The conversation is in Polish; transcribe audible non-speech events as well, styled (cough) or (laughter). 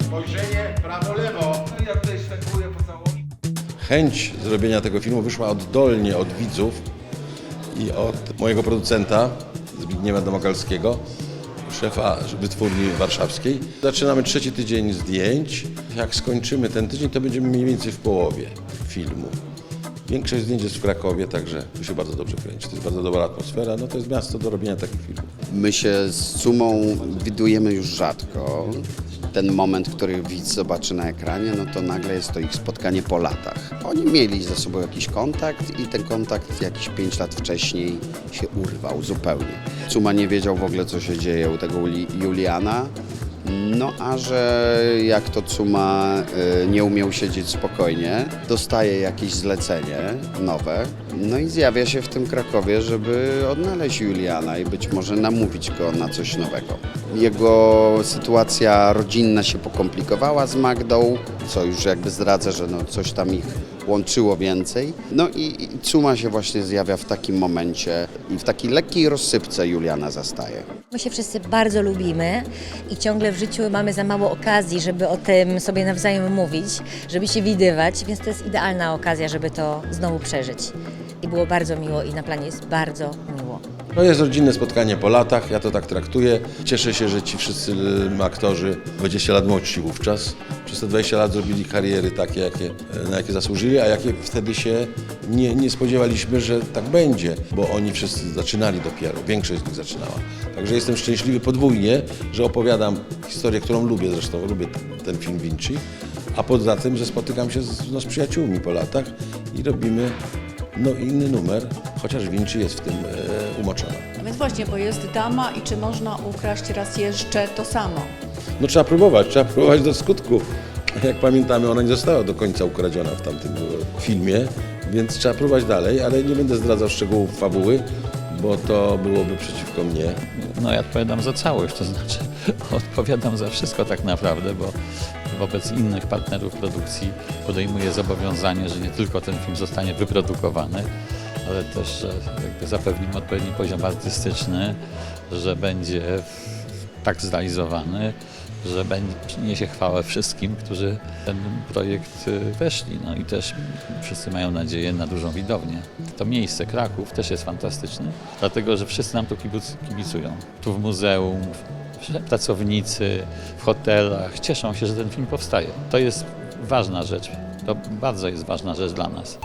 Spojrzenie prawo-lewo. Ja tutaj świętuję po. Chęć zrobienia tego filmu wyszła oddolnie od widzów i od mojego producenta Zbigniewa Domagalskiego, szefa wytwórni warszawskiej. Zaczynamy trzeci tydzień zdjęć. Jak skończymy ten tydzień, to będziemy mniej więcej w połowie filmu. Większość zdjęć jest w Krakowie, także tu się bardzo dobrze kręci. To jest bardzo dobra atmosfera. No to jest miasto do robienia takich filmów. My się z Sumą widujemy już rzadko. Ten moment, który widz zobaczy na ekranie, no to nagle jest to ich spotkanie po latach. Oni mieli ze sobą jakiś kontakt i ten kontakt jakieś 5 lat wcześniej się urwał zupełnie. Suma nie wiedział w ogóle, co się dzieje u tego Uli- Juliana. No a że jak to Cuma y, nie umiał siedzieć spokojnie, dostaje jakieś zlecenie nowe, no i zjawia się w tym Krakowie, żeby odnaleźć Juliana i być może namówić go na coś nowego. Jego sytuacja rodzinna się pokomplikowała z Magdą, co już jakby zdradza, że no coś tam ich łączyło więcej. No i, Cuma się właśnie zjawia w takim momencie i w takiej lekkiej rozsypce Juliana zastaje. My się wszyscy bardzo lubimy i ciągle w życiu mamy za mało okazji, żeby o tym sobie nawzajem mówić, żeby się widywać, więc to jest idealna okazja, żeby to znowu przeżyć. I było bardzo miło i na planie jest bardzo miło. To jest rodzinne spotkanie po latach, ja to tak traktuję. Cieszę się, że ci wszyscy y, aktorzy 20 lat młodsi wówczas, przez te 20 lat zrobili kariery takie, jakie, e, na jakie zasłużyli, a jakie wtedy się nie, nie spodziewaliśmy, że tak będzie, bo oni wszyscy zaczynali dopiero, większość z nich zaczynała. Także jestem szczęśliwy podwójnie, że opowiadam historię, którą lubię, zresztą lubię ten film Vinci, a poza tym, że spotykam się z, no, z przyjaciółmi po latach i robimy no, inny numer, chociaż Vinci jest w tym e, umoczona. No więc właśnie, bo jest dama i czy można ukraść raz jeszcze to samo? No trzeba próbować, trzeba próbować do skutku. Jak pamiętamy, ona nie została do końca ukradziona w tamtym e, filmie, więc trzeba próbować dalej, ale nie będę zdradzał szczegółów fabuły, bo to byłoby przeciwko mnie. No ja odpowiadam za całość, to znaczy (laughs) odpowiadam za wszystko tak naprawdę, bo wobec innych partnerów produkcji podejmuję zobowiązanie, że nie tylko ten film zostanie wyprodukowany, ale też że jakby zapewnimy odpowiedni poziom artystyczny, że będzie tak zrealizowany, że będzie, przyniesie chwałę wszystkim, którzy ten projekt y, weszli. No i też wszyscy mają nadzieję na dużą widownię. To miejsce Kraków też jest fantastyczne, dlatego że wszyscy nam tu kibic, kibicują. Tu w muzeum, pracownicy, w hotelach cieszą się, że ten film powstaje. To jest ważna rzecz. To bardzo jest ważna rzecz dla nas.